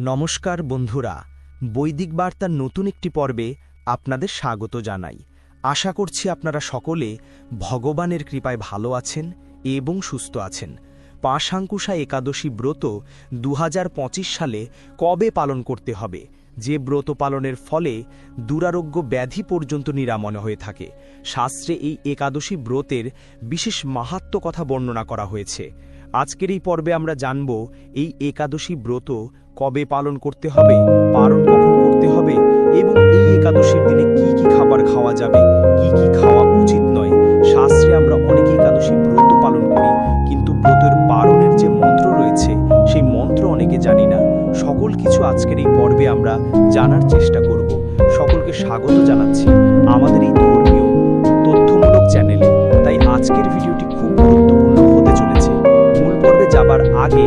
নমস্কার বন্ধুরা, বৈদিক বার্তার নতুন একটি পর্বে আপনাদের স্বাগত জানাই। আশা করছি আপনারা সকলে ভগবানের কৃপায় ভালো আছেন এবং সুস্থ আছেন। পাশাঙ্কুশা একাদশী ব্রত দু হাজার পঁচিশ সালে কবে পালন করতে হবে? যে ব্রত পালনের ফলে দুরারোগ্য ব্যাধি পর্যন্ত নিরাময় হয়ে থাকে। শাস্ত্রে এই একাদশী ব্রতের বিশেষ মাহাত্ম কথা বর্ণনা করা হয়েছে। আজকের এই পর্বে আমরা জানব এই একাদশী ব্রত কবে পালন করতে হবে, পালন কখন করতে হবে এবং এই একাদশীর দিনে কি কি খাবার খাওয়া যাবে, কি কি খাওয়া উচিত নয়, শাস্ত্রে আমরা অনেকে একাদশী ব্রত পালন করি, কিন্তু ব্রতের পালনের যে মন্ত্র রয়েছে, সেই মন্ত্র অনেকে জানি না। সকল কিছু আজকের এই পর্বে আমরা জানার চেষ্টা করব। সকলকে স্বাগত জানাচ্ছি আমাদের এই ধর্মীয় তথ্যমূলক চ্যানেলে। তাই আজকের ভিডিওটি খুব গুরুত্বপূর্ণ হতে চলেছে। মূল পর্বে যাবার আগে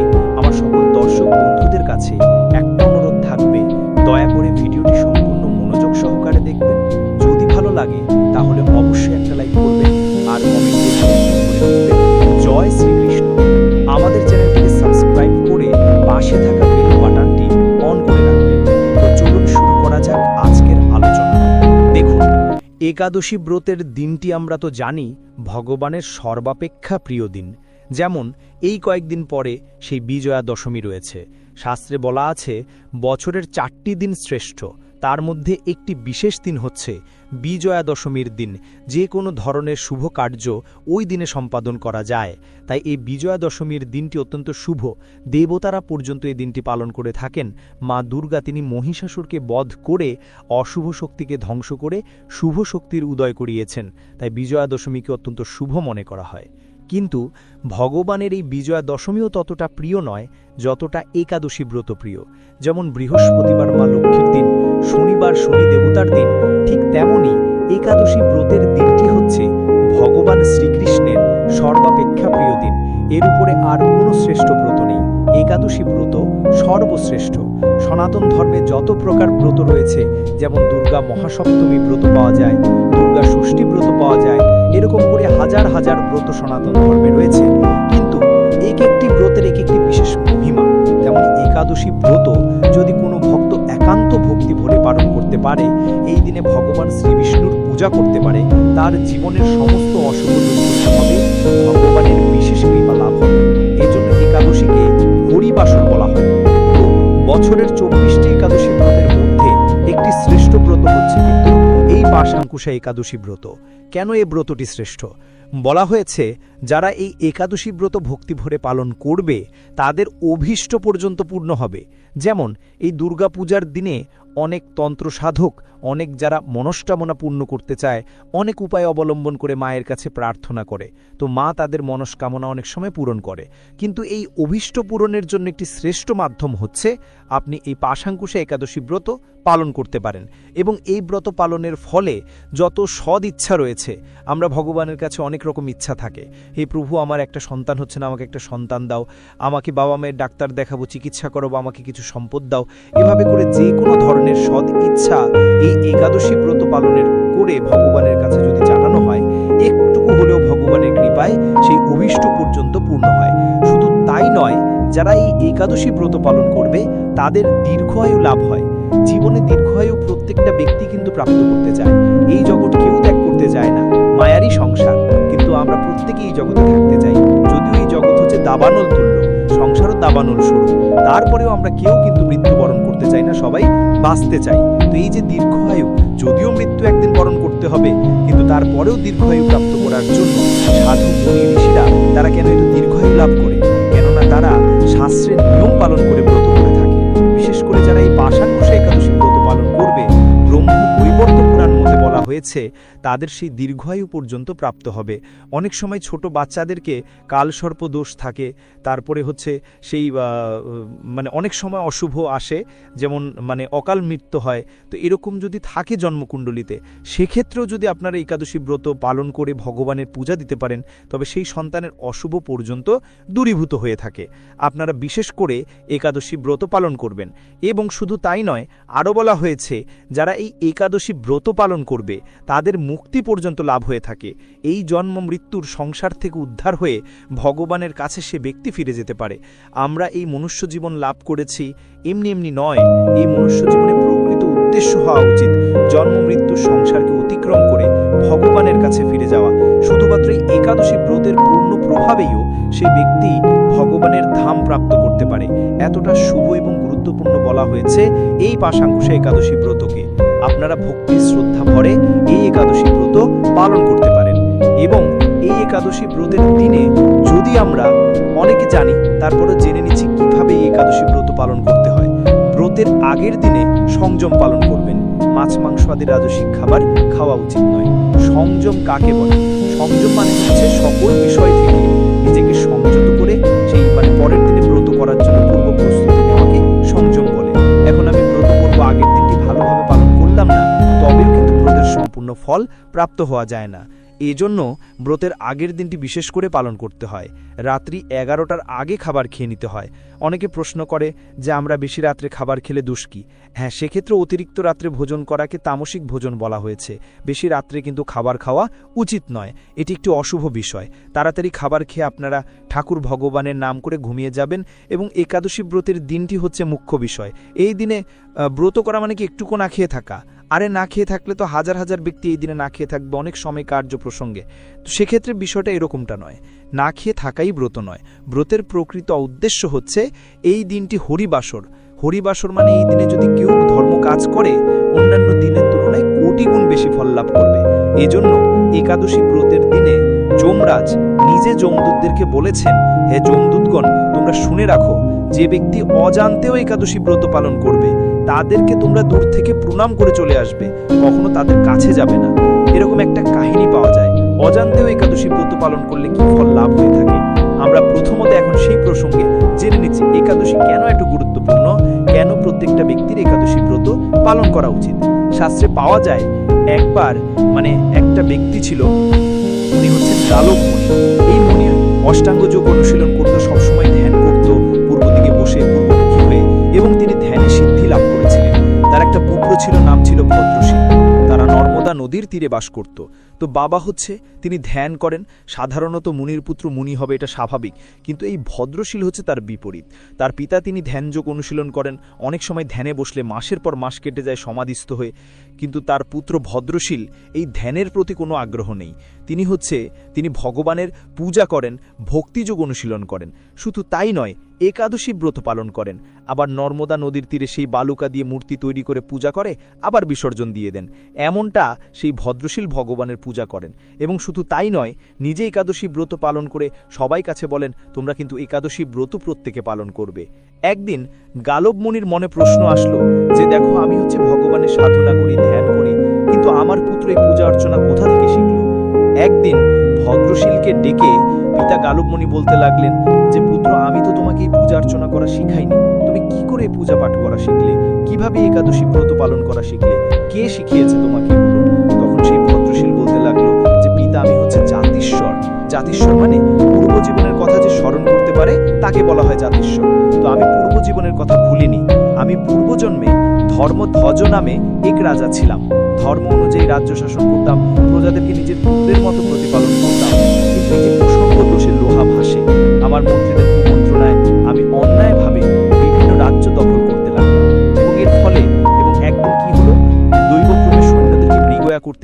একাদশী ব্রতের দিনটি আমরা তো জানি, ভগবানের সর্বাপেক্ষা প্রিয় দিন। যেমন, এই কয়েকদিন পরে সেই বিজয়া দশমী রয়েছে। শাস্ত্রে বলা আছে, বছরের চারটি দিন শ্রেষ্ঠ, তার মধ্যে একটি বিশেষ দিন হচ্ছে বিজয়া দশমীর দিন। যে কোনো ধরনের শুভ কার্য ওই দিনে সম্পাদন করা যায়। তাই এই বিজয়া দশমীর দিনটি অত্যন্ত শুভ। দেবতারা পর্যন্ত এই দিনটি পালন করে থাকেন। মা দুর্গা তিনি মহিষাসুরকে বধ করে অশুভ শক্তিকে ধ্বংস করে শুভ শক্তির উদয় করিয়েছেন। তাই বিজয়া দশমীকে অত্যন্ত শুভ মনে করা হয়। কিন্তু ভগবানের এই বিজয়া দশমীও ততটা প্রিয় নয়, যতটা একাদশী ব্রত প্রিয়। যেমন বৃহস্পতিবার মা লক্ষ্মীর দিন শনিবার শনি দেবতার দিন। ঠিক তেমনি একাদশী ব্রতের দিনটি হচ্ছে ভগবান শ্রীকৃষ্ণের সর্বাপেক্ষা প্রিয় দিন। এর উপরে আর কোনো শ্রেষ্ঠ ব্রত নেই। একাদশী ব্রত সর্বশ্রেষ্ঠ। সনাতন ধর্মে যত প্রকার ব্রত রয়েছে, যেমন দুর্গা মহাসপ্তমী ব্রত পাওয়া যায়, দুর্গা ষষ্ঠী ব্রত পাওয়া যায়, এরকম করে হাজার হাজার ব্রত সনাতন ধর্মে রয়েছে। কিন্তু এক একটি ব্রতের এক একটি বিশেষ মহিমা তেমন একাদশী ব্রত ভগবান শ্রী বিষ্ণুর পূজা করতে পারে, তার জীবনের সমস্ত অশুভ হবে, ভগবানের বিশেষ কৃপা লাভ হবে। এজন্য একাদশীকে হরিবাসর বলা হয়। বছরের চব্বিশটি একাদশী ব্রতের মধ্যে একটি শ্রেষ্ঠ ব্রত হচ্ছে এই পাশাঙ্কুশা একাদশী ব্রত। কেন এই ব্রতটি শ্রেষ্ঠ? বলা হয়েছে, যারা এই একাদশী ব্রত ভক্তি ভরে পালন করবে, তাদের অভীষ্ট পর্যন্ত পূর্ণ হবে। যেমন, এই দুর্গাপূজার দিনে অনেক তন্ত্র সাধক অনেক যারা মনস্কামনা পূর্ণ করতে চায়, অনেক উপায় অবলম্বন করে মায়ের কাছে প্রার্থনা করে। তো মা তাদের মনস্কামনা অনেক সময় পূরণ করে। কিন্তু এই অভীষ্ট পূরণের জন্য একটি শ্রেষ্ঠ মাধ্যম হচ্ছে, আপনি এই পাশাঙ্কুশে একাদশী ব্রত পালন করতে পারেন এবং এই ব্রত পালনের ফলে যত সদ ইচ্ছা রয়েছে, আমরা ভগবানের কাছে অনেক রকম ইচ্ছা থাকে। হে প্রভু, আমার একটা সন্তান হচ্ছে না, আমাকে একটা সন্তান দাও। আমাকে বাবা মায়ের ডাক্তার দেখাবো, চিকিৎসা করব, আমাকে কিছু সম্পদ দাও। এভাবে করে যে কোনো ধরনের সদ ইচ্ছা এই একাদশী ব্রত পালনের করে ভগবানের কাছে যদি জানানো হয়, একটুকু হলেও ভগবানের কৃপায় সেই অভিষ্ট পর্যন্ত পূর্ণ হয়। শুধু তাই নয়, যারা এই একাদশী ব্রত পালন করবে, তাদের দীর্ঘায়ু লাভ হয়। জীবনে দীর্ঘায়ু প্রত্যেকটা ব্যক্তি কিন্তু প্রাপ্ত করতে চায়। এই জগৎ কেউ ত্যাগ করতে চায় না। মায়ারই সংসার। কিন্তু আমরা প্রত্যেকেই এই জগতে থাকতে চাই। যদিও এই জগৎ হচ্ছে দাবানল তুল্য, সংসারও দাবানল শুরু তারপরেও আমরা কেউ কিন্তু মৃত্যুবরণ করতে চাই না, সবাই বাঁচতে চাই। তো এই যে দীর্ঘায়ু, যদিও মৃত্যু একদিন বরণ করতে হবে, কিন্তু তারপরেও দীর্ঘায়ু প্রাপ্ত করার জন্য সাধু ঋষিরা তারা কেন একটু দীর্ঘায়ু লাভ করে? কেননা তারা শাস্ত্রের নিয়ম পালন করে ব্রত করে থাকে। বিশেষ করে যারা এই পাশাঙ্কুশা একাদশী হয়েছে, তাদের সেই দীর্ঘায়ু পর্যন্ত প্রাপ্ত হবে। অনেক সময় ছোট বাচ্চাদেরকে কালসর্প দোষ থাকে, তারপরে হচ্ছে সেই মানে অনেক সময় অশুভ আসে, যেমন মানে অকাল মৃত্যু হয়। তো এরকম যদি থাকে জন্মকুণ্ডলিতে, সেক্ষেত্রেও যদি আপনারা একাদশী ব্রত পালন করে ভগবানের পূজা দিতে পারেন, তবে সেই সন্তানের অশুভ পর্যন্ত দূরীভূত হয়ে থাকে। আপনারা বিশেষ করে একাদশী ব্রত পালন করবেন। এবং শুধু তাই নয়, আরও বলা হয়েছে, যারা এই একাদশী ব্রত পালন করবে তাদের মুক্তি পর্যন্ত লাভ হয়ে থাকে। এই জন্ম মৃত্যুর সংসার থেকে উদ্ধার হয়ে ভগবানের কাছে সে ব্যক্তি ফিরে যেতে পারে। আমরা এই মনুষ্য জীবন লাভ করেছি, এমনি এমনি নয়। এই মনুষ্য জীবনে প্রকৃত উদ্দেশ্য হওয়া উচিত জন্ম মৃত্যুর সংসারকে অতিক্রম করে ভগবানের কাছে ফিরে যাওয়া। শুধুমাত্র এই একাদশী ব্রতের পূর্ণ প্রভাবেইও সে ব্যক্তি ভগবানের ধাম প্রাপ্ত করতে পারে। এতটা শুভ এবং গুরুত্বপূর্ণ বলা হয়েছে এই পাশাঙ্কুশা একাদশী ব্রতকে। আপনারা ভক্তি, শ্রদ্ধা ভরে এই একাদশী ব্রত পালন করতে পারেন। এবং এই একাদশী ব্রতের দিনে যদি আমরা অনেকে জানি তারপরে জেনে নিচ্ছি কীভাবে এই একাদশী ব্রত পালন করতে হয়। ব্রতের আগের দিনে সংযম পালন করবেন। মাছ, মাংস আদি রাজস্বিক খাবার খাওয়া উচিত নয়। সংযম কাকে বলে? সংযম মানে হচ্ছে সকল বিষয় থেকে ফল প্রাপ্ত হওয়া যায় না। এজন্য ব্রতের আগের দিনটি বিশেষ করে পালন করতে হয়। রাত্রি এগারোটার আগে খাবার খেয়ে নিতে হয়। অনেকে প্রশ্ন করে যে, আমরা বেশি রাত্রে খাবার খেলে দুষ কি? হ্যাঁ সেক্ষেত্রে অতিরিক্ত রাত্রে ভোজন করাকে তামসিক ভোজন বলা হয়েছে। বেশি রাত্রে কিন্তু খাবার খাওয়া উচিত নয়। এটি একটি অশুভ বিষয়। তাড়াতাড়ি খাবার খেয়ে আপনারা ঠাকুর ভগবানের নাম করে ঘুমিয়ে যাবেন এবং একাদশী ব্রতের দিনটি হচ্ছে মুখ্য বিষয়। এই দিনে ব্রত করা মানে কি? একটুকু না খেয়ে থাকা। আরে না খেয়ে থাকলে তো হাজার হাজার ব্যক্তি এই দিনে না খেয়ে থাকবে, অনেক সময় কার্য প্রসঙ্গে। তো সেক্ষেত্রে বিষয়টা এরকমটা নয়। না খেয়ে থাকাই ব্রত নয়। ব্রতের প্রকৃত উদ্দেশ্য হচ্ছে এই দিনটি হরিবাসর। হরিবাসর মানে এই দিনে যদি কেউ ধর্ম কাজ করে, অন্যান্য দিনের তুলনায় কোটি গুণ বেশি ফল লাভ করবে। এজন্য একাদশী ব্রতের দিনে যমরাজ নিজে যমদূতদেরকে বলেছেন, হে যমদূতগণ, তোমরা শুনে রাখো, যে ব্যক্তি অজান্তেও একাদশী ব্রত পালন করবে তাদেরকে তোমরা দূর থেকে প্রণাম করে চলে আসবে, কখনো তাদের কাছে যাবে না। এরকম একটা কাহিনী পাওয়া যায়। অজান্তেও একাদশী ব্রত পালন করলে কি ফল লাভ হয়ে থাকে? আমরা প্রথমত এখন সেই প্রসঙ্গে জেনে নিচ্ছি, একাদশী কেন এত গুরুত্বপূর্ণ? কেন প্রত্যেকটা ব্যক্তির একাদশী ব্রত পালন করা উচিত? শাস্ত্রে পাওয়া যায়, একবার মানে একটা ব্যক্তি ছিল, উনি হচ্ছেন গালক মুনি। এই মুনির অষ্টাঙ্গ যোগ অনুশীলন করতো, সবসময় ধ্যান করতো, পূর্ব দিকে বসে পূর্বমুখী একটা পুত্র ছিল, নাম ছিল ভদ্রশীল। তারা নর্মদা নদীর তীরে বাস করত। তো বাবা হচ্ছে, তিনি ধ্যান করেন, সাধারণত মুনির পুত্র মুনি হবে, এটা স্বাভাবিক। কিন্তু এই ভদ্রশীল হচ্ছে তার বিপরীত। তার পিতা তিনি ধ্যানযোগ অনুশীলন করেন, অনেক সময় ধ্যানে বসলে মাসের পর মাস কেটে যায়, সমাধিস্থ হয়ে। কিন্তু তার পুত্র ভদ্রশীল, এই ধ্যানের প্রতি কোনো আগ্রহ নেই। তিনি হচ্ছে, তিনি ভগবানের পূজা করেন, ভক্তিযোগ অনুশীলন করেন। শুধু তাই নয় একাদশী ব্রত পালন করেন। আবার নর্মদা নদীর তীরে সেই বালুকা দিয়ে মূর্তি তৈরি করে পূজা করে, আবার বিসর্জন দিয়ে দেন। এমনটা সেই ভদ্রশীল ভগবানের পূজা করেন। এবং শুধু তাই নয়, নিজে একাদশী ব্রত পালন করে সবাই কাছে বলেন, তোমরা কিন্তু একাদশী ব্রত প্রত্যেকে পালন করবে। একদিন গালব মুনির মনে প্রশ্ন আসলো যে, দেখো, আমি হচ্ছে ভগবানের সাধনা করি, ধ্যান করি, কিন্তু আমার পুত্র এই পূজা অর্চনা কোথা থেকে শিখল? একদিন ভদ্রশীলকে ডেকে পিতা গালবমণি বলতে লাগলেন যে, পুত্র, আমি তো তোমাকে পূজা অর্চনা করা শিখাইনি তুমি কি করে পূজা পাঠ করা শিখলে? কীভাবে একাদশী ব্রত পালন করা শিখলে? কে শিখিয়েছে তোমাকে তখন সেই ভদ্রশীল বলতে লাগল যে, পিতা, আমি হচ্ছে জাতিস্বর। জাতিস্বর মানে পূর্ব জীবনের কথা যে স্মরণ করতে পারে, তাকে বলা হয় জাতিস্বর। তো আমি পূর্ব জীবনের কথা ভুলিনি। আমি পূর্বজন্মে ধর্মধ্বজ নামে এক রাজা ছিলাম। ধর্ম অনুযায়ী রাজ্য শাসন করতাম, প্রজাদেরকে নিজের পুত্রের মতো প্রতিপালন করতাম। কিন্তু এই যে প্রসঙ্গ দোষে লোহা ভাসে, আমার মন্ত্রীদের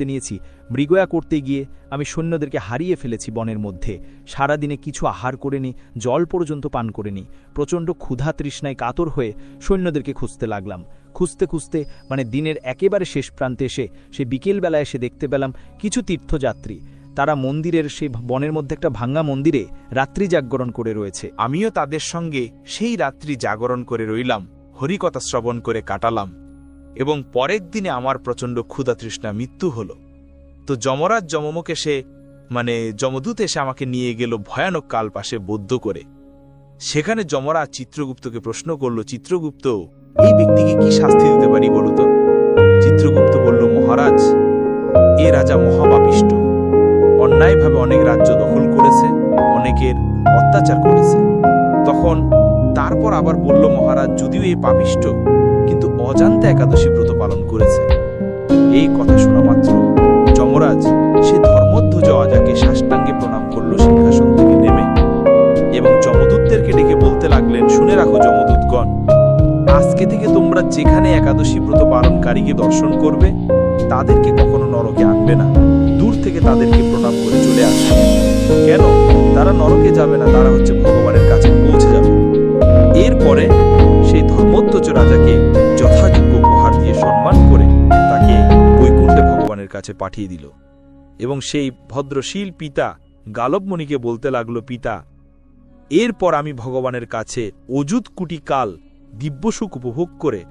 নিয়েছি। মৃগয়া করতে গিয়ে আমি সৈন্যদেরকে হারিয়ে ফেলেছি বনের মধ্যে। সারাদিনে কিছু আহার করেনি, জল পর্যন্ত পান করেনি। প্রচণ্ড ক্ষুধা তৃষ্ণায় কাতর হয়ে সৈন্যদেরকে খুঁজতে লাগলাম। খুঁজতে খুঁজতে মানে দিনের একেবারে শেষ প্রান্তে এসে, সে বিকেলবেলায় এসে দেখতে পেলাম কিছু তীর্থযাত্রী। তারা মন্দিরের সেই বনের মধ্যে একটা ভাঙ্গা মন্দিরে রাত্রি জাগরণ করে রয়েছে। আমিও তাদের সঙ্গে সেই রাত্রি জাগরণ করে রইলাম, হরিকথা শ্রবণ করে কাটালাম। এবং পরের দিনে আমার প্রচণ্ড ক্ষুধা তৃষ্ণা মৃত্যু হল। তো যমরাজ যমমুখে সে মানে যমদূত এসে আমাকে নিয়ে গেল ভয়ানক কাল পাশে বদ্ধ করে। সেখানে যমরাজ চিত্রগুপ্তকে প্রশ্ন করল, চিত্রগুপ্ত, এই ব্যক্তিকে কি শাস্তি দিতে পারি বলো তো? চিত্রগুপ্ত বলল, মহারাজ, এ রাজা মহাপাপিষ্ট। অন্যায়ভাবে অনেক রাজ্য দখল করেছে, অনেকের অত্যাচার করেছে। তখন তারপর আবার বলল, মহারাজ, যদিও এই পাপিষ্ট অজান্তে একাদশী ব্রত পালন করেছে। এই কথা শোনা মাত্র যমরাজ সে ধর্মধ্বজ অজাকে সাষ্টাঙ্গে প্রণাম করল সিংহাসন থেকে নেমে এবং যমদূতদেরকে ডেকে বলতে লাগলেন, শুনে রাখো যমদূতগণ, আজকে থেকে তোমরা যেখানে একাদশী ব্রত পালনকারীকে দর্শন করবে, তাদেরকে কখনো নরকে আনবে না। দূর থেকে তাদেরকে প্রণাম করে চলে আসবে। কেন? তারা নরকে যাবে না, তারা হচ্ছে ভগবানের কাছে পৌঁছে যাবে। এরপরে সেই ধর্মধ্বজ রাজাকে কাছে পাঠিয়ে দিল। এবং সেই ভদ্রশীল পিতা গালবমণিকে বলতে লাগল, পিতা, এরপর আমি ভগবানের কাছে অযুত কুটি কাল দিব্যসুখ উপভোগ করে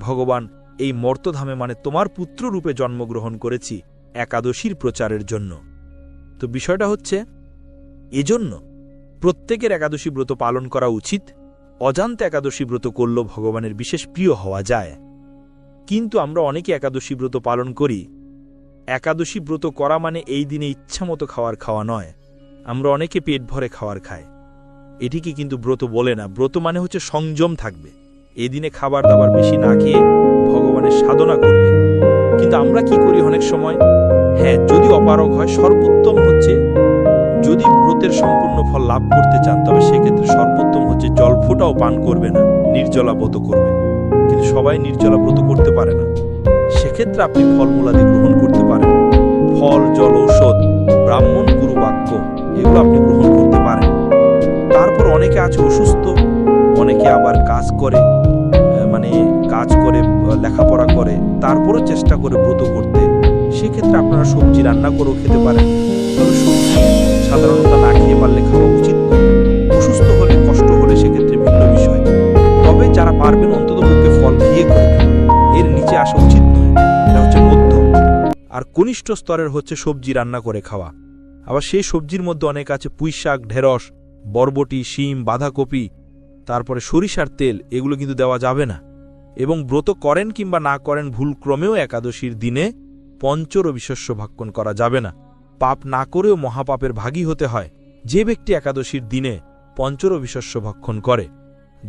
ভগবান এই মর্তধামে মানে তোমার পুত্র রূপে জন্মগ্রহণ করেছি একাদশীর প্রচারের জন্য। তো বিষয়টা হচ্ছে, এজন্য প্রত্যেকের একাদশী ব্রত পালন করা উচিত। অজান্তে একাদশী ব্রত করল ভগবানের বিশেষ প্রিয় হওয়া যায়। কিন্তু আমরা অনেকে একাদশী ব্রত পালন করি একাদশী ব্রত করা মানে এই দিনে ইচ্ছামতো খাওয়ার খাওয়া নয়। আমরা অনেকে পেট ভরে খাওয়ার খায় এটিকে কিন্তু ব্রত বলে না। ব্রত মানে হচ্ছে সংযম থাকবে। এই দিনে খাবার দাবার বেশি না খেয়ে ভগবানের সাধনা করবে। কিন্তু আমরা কি করি অনেক সময়? হ্যাঁ যদি অপারগ হয়, সর্বোত্তম হচ্ছে যদি ব্রতের সম্পূর্ণ ফল লাভ করতে চান, তবে সেক্ষেত্রে সর্বোত্তম হচ্ছে জল ফোটাও পান করবে না, নির্জলা ব্রত করবে। কিন্তু সবাই নির্জলা ব্রত করতে পারে না। সেক্ষেত্রে আপনি ফলমূলাদি গ্রহণ করতে পারেন। ফল, জল, ঔষধ, ব্রাহ্মণ গুরু বাক্য এগুলো আপনি গ্রহণ করতে পারেন। তারপর অনেকে আছে অসুস্থ, অনেকে আবার কাজ করে মানে কাজ করে লেখাপড়া করে, তারপরও চেষ্টা করে ব্রত করতে। সেক্ষেত্রে আপনারা সবজি রান্না করেও খেতে পারেন। তবে সবজি সাধারণত না খেয়ে পারলে খাওয়া উচিত অসুস্থ হলে, কষ্ট হলে সেক্ষেত্রে ভিন্ন বিষয়। তবে যারা পারবেন আর কনিষ্ঠ স্তরের হচ্ছে সবজি রান্না করে খাওয়া। আবার সেই সবজির মধ্যে অনেক আছে পুঁই শাক, ঢেঁড়স, বরবটি, শিম, বাঁধাকপি, তারপরে সরিষার তেল, এগুলো কিন্তু দেওয়া যাবে না। এবং ব্রত করেন কিংবা না করেন ভুলক্রমেও একাদশীর দিনে পঞ্চরবি শস্য ভক্ষণ করা যাবে না। পাপ না করেও মহাপাপের ভাগী হতে হয়। যে ব্যক্তি একাদশীর দিনে পঞ্চরবি শস্য ভক্ষণ করে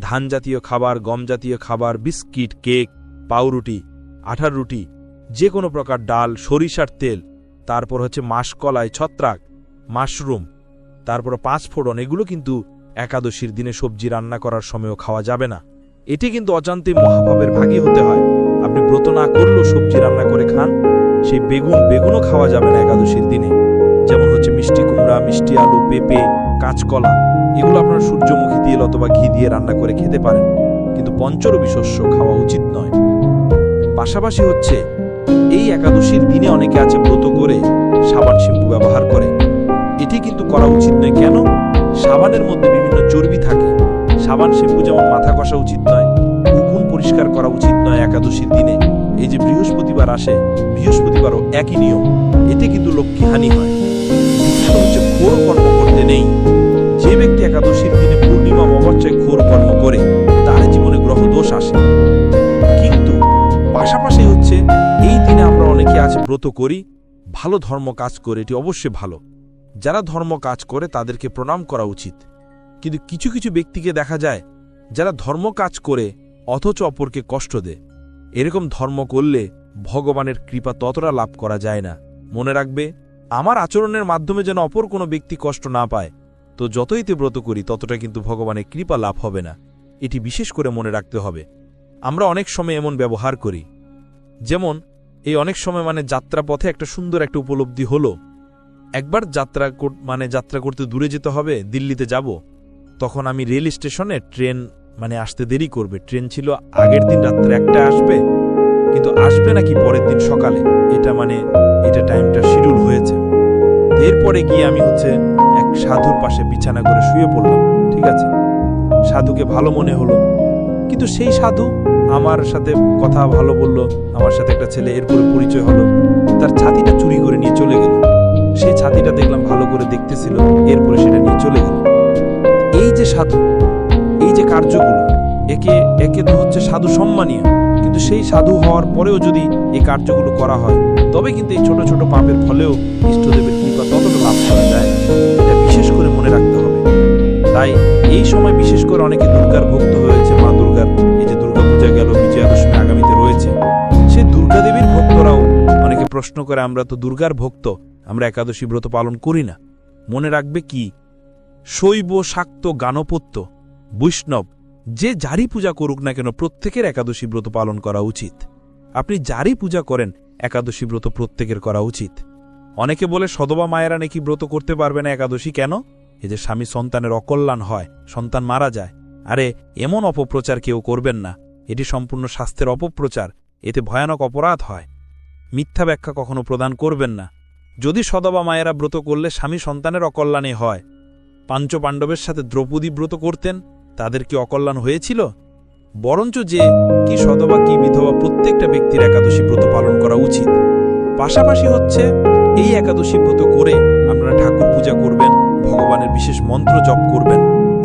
ধান জাতীয় খাবার গম জাতীয় খাবার, বিস্কিট, কেক, পাউরুটি, আঠার রুটি যে কোনো প্রকার ডাল, সরিষার তেল, তারপর হচ্ছে মাসকলাই, ছত্রাক, মাশরুম, তারপর পাঁচ ফোড়ন, এগুলো কিন্তু একাদশীর দিনে সবজি রান্না করার সময়ও খাওয়া যাবে না। এটি কিন্তু অজান্তে মহাভাবের ভাগী হতে হয়। আপনি ব্রত না করলেও সবজি রান্না করে খান, সেই বেগুন, বেগুনও খাওয়া যাবে না একাদশীর দিনে। যেমন হচ্ছে মিষ্টি কুমড়া, মিষ্টি আলু, পেঁপে, কাঁচকলা, এগুলো আপনারা সূর্যমুখী দিয়ে অথবা ঘি দিয়ে রান্না করে খেতে পারেন। কিন্তু পঞ্চরবি শস্য খাওয়া উচিত নয়। পাশাপাশি হচ্ছে এই একাদশীর দিনে অনেকে আছে ব্রত করে, সাবান শ্যাম্পু ব্যবহার করে। এটি কিন্তু করা উচিত নয়। কেন? সাবানের মধ্যে বিভিন্ন চর্বি থাকে। সাবান শ্যাম্পু যেমন মাথা কষা উচিত নয়, উকুন পরিষ্কার করা উচিত নয় একাদশীর দিনে। এই যে বৃহস্পতিবার আসে, বৃহস্পতিবারও একই নিয়ম। এতে কিন্তু লক্ষ্মী হানি হয়। হচ্ছে ঘোর কর্ম করতে নেই। যে ব্যক্তি একাদশীর দিনে পূর্ণিমা, অমাবস্যায় ঘোর কর্ম করে, তার জীবনে গ্রহ দোষ আসে। কিন্তু পাশাপাশি অনেকে আছে ব্রত করি, ভালো ধর্ম কাজ করে, এটি অবশ্যই ভালো। যারা ধর্ম কাজ করে, তাদেরকে প্রণাম করা উচিত। কিন্তু কিছু কিছু ব্যক্তিকে দেখা যায়, যারা ধর্ম কাজ করে, অথচ অপরকে কষ্ট দেয়। এরকম ধর্ম করলে ভগবানের কৃপা ততটা লাভ করা যায় না। মনে রাখবে, আমার আচরণের মাধ্যমে যেন অপর কোনো ব্যক্তি কষ্ট না পায়, তো যতই তে ব্রত করি, ততটা কিন্তু ভগবানের কৃপা লাভ হবে না। এটি বিশেষ করে মনে রাখতে হবে। আমরা অনেক সময় এমন ব্যবহার করি। যেমন এই অনেক সময় মানে যাত্রা পথে একটা সুন্দর একটা উপলব্ধি হলো। একবার যাত্রা মানে যাত্রা করতে দূরে যেতে হবে, দিল্লিতে যাব। তখন আমি রেল স্টেশনে ট্রেন মানে আসতে দেরি করবে। ট্রেন ছিল আগের দিন রাত্রে একটা আসবে, কিন্তু আসবে নাকি পরের দিন সকালে? এটা মানে এটা টাইমটা শিডিউল হয়েছে। এরপরে গিয়ে আমি হচ্ছে এক সাধুর পাশে বিছানা করে শুয়ে পড়লাম, ঠিক আছে? সাধুকে ভালো মনে হলো। কিন্তু সেই সাধু আমার সাথে কথা ভালো বলল, আমার সাথে একটা ছেলে, এরপরে পরিচয় হলো। তার ছাতিটা চুরি করে নিয়ে চলে গেল। সেই ছাতিটা দেখলাম ভালো করে দেখতেছিল, এরপরে সেটা নিয়ে চলে গেল। এই যে সাধু, এই যে কার্যগুলো, একে একে তো হচ্ছে সাধু সম্মানীয়। কিন্তু সেই সাধু হওয়ার পরেও যদি এই কার্যগুলো করা হয়, তবে কিন্তু এই ছোট ছোট পাপের ফলেও ইষ্টদেবের কৃপা ততটা লাভ করা যায়। এটা বিশেষ করে মনে রাখতে হবে। তাই এই সময় বিশেষ করে অনেকে দুর্গার ভক্ত হয়েছে। পূজা গেল, বিজয়া দশমী আগামীতে রয়েছে। সেই দুর্গা দেবীর ভক্তরাও অনেকে প্রশ্ন করে, আমরা তো দুর্গার ভক্ত, আমরা একাদশী ব্রত পালন করি না। মনে রাখবে কি? শৈব, শাক্ত, গানপত্য, বৈষ্ণব, যে যারই পূজা করুক না কেন, প্রত্যেকের একাদশী ব্রত পালন করা উচিত। আপনি যারই পূজা করেন, একাদশী ব্রত প্রত্যেকের করা উচিত। অনেকে বলে, সদবা মায়েরা নাকি ব্রত করতে পারবে না একাদশী কেন? এ যে স্বামী সন্তানের অকল্যাণ হয়, সন্তান মারা যায়। আরে, এমন অপপ্রচার কেউ করবেন না। এটি সম্পূর্ণ স্বাস্থ্যের অপপ্রচার। এতে ভয়ানক অপরাধ হয়। মিথ্যা ব্যাখ্যা কখনো প্রদান করবেন না। যদি সদবা মায়েরা ব্রত করলে স্বামী সন্তানের অকল্যাণে হয়। পাঞ্চ পাণ্ডবের সাথে দ্রৌপদী ব্রত করতেন, তাদের কি অকল্যাণ হয়েছিল? বরঞ্চ যে কি সদবা, কি বিধবা প্রত্যেকটা ব্যক্তির একাদশী ব্রত পালন করা উচিত। পাশাপাশি হচ্ছে, এই একাদশী ব্রত করে আপনারা ঠাকুর পূজা করবেন, ভগবানের বিশেষ মন্ত্র জপ করবেন।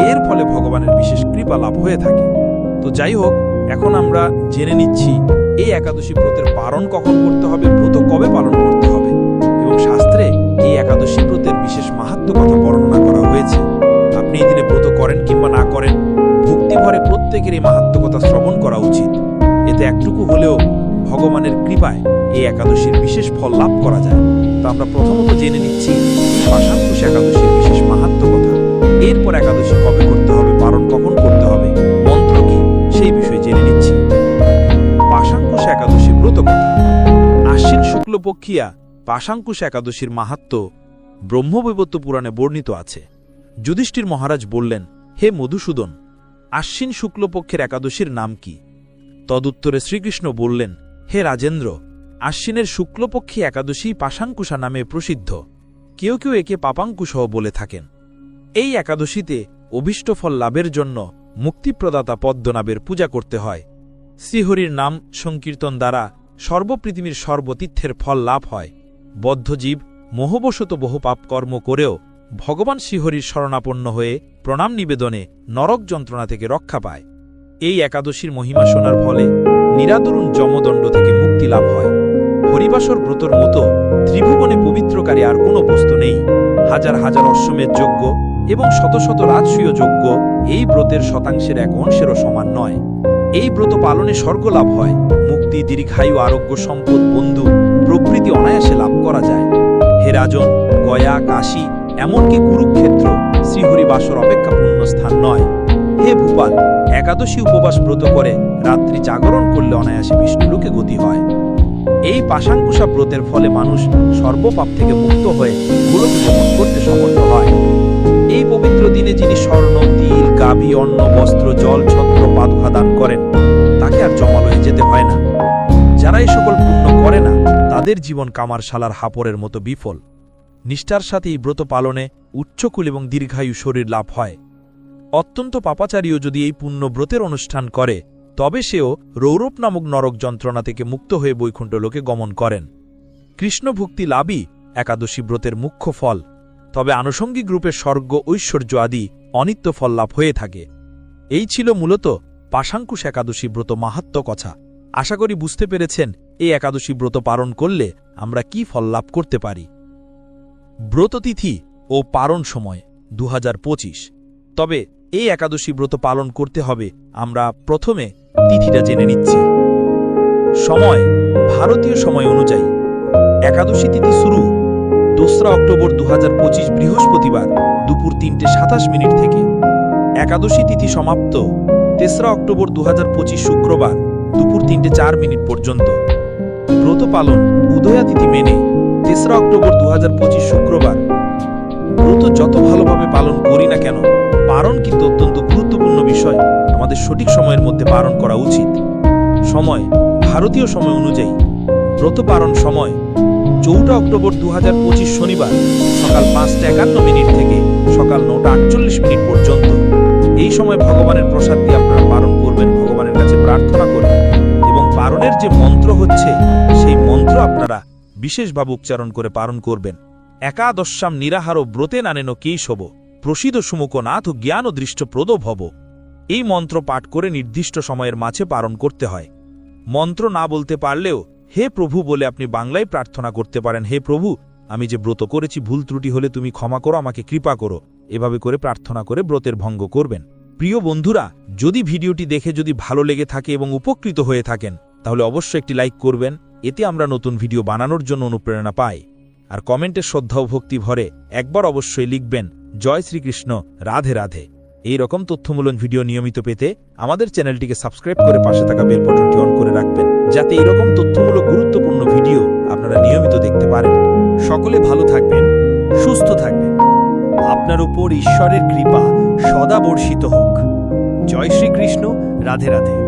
এর ফলে ভগবানের বিশেষ কৃপা লাভ হয়ে থাকে। তো যাই হোক এখন আমরা জেনে নিচ্ছি, এই একাদশী ব্রতের পালন কখন করতে হবে, ব্রত কবে পালন করতে হবে? এবং শাস্ত্রে এই একাদশী ব্রতের বিশেষ মাহাত্ম কথা বর্ণনা করা হয়েছে। আপনি এই দিনে ব্রত করেন কিংবা না করেন ভক্তি ভরে প্রত্যেকের এই মাহাত্ম কথা শ্রবণ করা উচিত। এতে একটুকু হলেও ভগবানের কৃপায় এই একাদশীর বিশেষ ফল লাভ করা যায়। তো আমরা প্রথমত জেনে নিচ্ছি পাশাঙ্কুশ একাদশীর বিশেষ মাহাত্ম কথা। এরপর একাদশী কবে করতে হবে আশ্বিন শুক্লপক্ষিয়া পাশাঙ্কুশ একাদশীর মাহাত্ম ব্রহ্মবৈবত্য পুরাণে বর্ণিত আছে। যুধিষ্ঠির মহারাজ বললেন, হে মধুসূদন, আশ্বিন শুক্লপক্ষের একাদশীর নাম কি? তদুত্তরে শ্রীকৃষ্ণ বললেন, হে রাজেন্দ্র, আশ্বিনের শুক্লপক্ষী একাদশী পাশাঙ্কুশা নামে প্রসিদ্ধ। কেউ কেউ একে পাপাঙ্কুশও বলে থাকেন। এই একাদশীতে অভীষ্ট ফল লাভের জন্য মুক্তিপ্রদাতা পদ্মনাবের পূজা করতে হয়। শ্রীহরির নাম সংকীর্তন দ্বারা সর্বপৃথিবীর সর্বতীর্থের ফল লাভ হয়। বদ্ধজীব মোহবশত বহু পাপ কর্ম করেও ভগবান শ্রীহরির শরণাপন্ন হয়ে প্রণাম নিবেদনে নরক যন্ত্রণা থেকে রক্ষা পায়। এই একাদশীর মহিমা শোনার ফলে নিরাদরুণ যমদণ্ড থেকে মুক্তি লাভ হয়। হরিবাসর ব্রতর মতো ত্রিভুবনে পবিত্রকারী আর কোনো বস্তু নেই। হাজার হাজার অশ্বমেধ যজ্ঞ এবং শত শত রাজসূয় যজ্ঞ এই ব্রতের শতাংশের এক অংশেরও সমান নয়। এই ব্রত পালনে স্বর্গ লাভ হয়। মুক্তি, দীর্ঘায়ু, আরোগ্য, সম্পদ, বন্ধু প্রকৃতি অনায়াসে লাভ করা যায়। হে রাজন, গয়া, কাশী, এমনকি কুরুক্ষেত্র শ্রীহরিবাসর অপেক্ষা পূর্ণ স্থান নয়। হে ভূপাল, একাদশী উপবাস ব্রত করে রাত্রি জাগরণ করলে অনায়াসে বিষ্ণুলোকে গতি হয়। এই পাশাঙ্কুশা ব্রতের ফলে মানুষ সর্বপাপ থেকে মুক্ত হয়ে গোলকে গমন করতে সমর্থ হয়। এই পবিত্র দিনে যিনি স্বর্ণ, তিল গাভী অন্ন, বস্ত্র, জল, ছত্র, পাদুকা দান করেন। তাকে আর জমালয়ে যেতে হয় না। যারা এই সকল পুণ্য করে না, তাদের জীবন কামারশালার হাপরের মতো বিফল। নিষ্ঠার সাথে এই ব্রত পালনে উচ্চকুল এবং দীর্ঘায়ু শরীর লাভ হয়। অত্যন্ত পাপাচারীও যদি এই পুণ্য ব্রতের অনুষ্ঠান করে, তবে সেও রৌরব নামক নরক যন্ত্রণা থেকে মুক্ত হয়ে বৈকুণ্ঠ লোকে গমন করেন। কৃষ্ণভক্তি লাভই একাদশী ব্রতের মুখ্য ফল। তবে আনুষঙ্গিক রূপে স্বর্গ, ঐশ্বর্য আদি অনিত্য ফল লাভ হয়ে থাকে। এই ছিল মূলত পাশাঙ্কুশ একাদশী ব্রত মাহাত্ম কথা। আশা করি বুঝতে পেরেছেন, এই একাদশী ব্রত পালন করলে আমরা কি ফল লাভ করতে পারি। ব্রততিথি ও পারণ সময় দু হাজার পঁচিশ। তবে এই একাদশী ব্রত পালন করতে হবে, আমরা প্রথমে তিথিটা জেনে নিচ্ছি। সময়, ভারতীয় সময় অনুযায়ী। একাদশী তিথি শুরু দোসরা অক্টোবর দু হাজার পঁচিশ বৃহস্পতিবার দুপুর তিনটে সাতাশ মিনিট থেকে। একাদশী তিথি সমাপ্ত তেসরা অক্টোবর দু হাজার পঁচিশ শুক্রবার দুপুর তিনটে চার মিনিট পর্যন্ত। ব্রত পালন উদয়া তিথি মেনে তেসরা অক্টোবর দু হাজার পঁচিশ শুক্রবার। ব্রত যত ভালোভাবে পালন করি না কেন পালন কিন্তু অত্যন্ত গুরুত্বপূর্ণ বিষয় আমাদের সঠিক সময়ের মধ্যে পালন করা উচিত। সময়, ভারতীয় সময় অনুযায়ী ব্রত পালন সময় চৌঠা অক্টোবর দু হাজার পঁচিশ শনিবার সকাল পাঁচটা একান্ন মিনিট থেকে সকাল নটা আটচল্লিশ মিনিট পর্যন্ত। এই সময় ভগবানের প্রসাদ দিয়ে আপনারা পালন করবেন, ভগবানের কাছে প্রার্থনা করবেন এবং পালনের যে মন্ত্র হচ্ছে, সেই মন্ত্র আপনারা বিশেষভাবে উচ্চারণ করে পালন করবেন। একাদশ্যাম নিরাহার ব্রতে নানেন প্রসিদ সুমুখ নাথ জ্ঞান ও দৃষ্ট প্রদ ভব। এই মন্ত্র পাঠ করে নির্দিষ্ট সময়ের মাঝে পালন করতে হয়। মন্ত্র না বলতে পারলেও, হে প্রভু বলে আপনি বাংলায় প্রার্থনা করতে পারেন, হে প্রভু, আমি যে ব্রত করেছি, ভুল ত্রুটি হলে তুমি ক্ষমা করো, আমাকে কৃপা করো। এভাবে করে প্রার্থনা করে ব্রতের ভঙ্গ করবেন। প্রিয় বন্ধুরা, যদি ভিডিওটি দেখে যদি ভালো লেগে থাকে এবং উপকৃত হয়ে থাকেন, তাহলে অবশ্যই একটি লাইক করবেন, এতে আমরা নতুন ভিডিও বানানোর জন্য অনুপ্রেরণা পাই। আর কমেন্টে শ্রদ্ধা ও ভক্তি ভরে একবার অবশ্যই লিখবেন, জয় শ্রীকৃষ্ণ, রাধে রাধে। এই রকম তথ্যমূলক ভিডিও নিয়মিত পেতে আমাদের চ্যানেলটিকে সাবস্ক্রাইব করে পাশে থাকা বেল বাটনটি অন করে রাখবেন, যাতে এরকম তথ্যমূলক গুরুত্বপূর্ণ ভিডিও আপনারা নিয়মিত দেখতে পারেন। সকলে ভালো থাকবেন, সুস্থ থাকবেন। আপনার উপর ঈশ্বরের কৃপা সদা বর্ষিত হোক। জয় শ্রীকৃষ্ণ রাধে রাধে।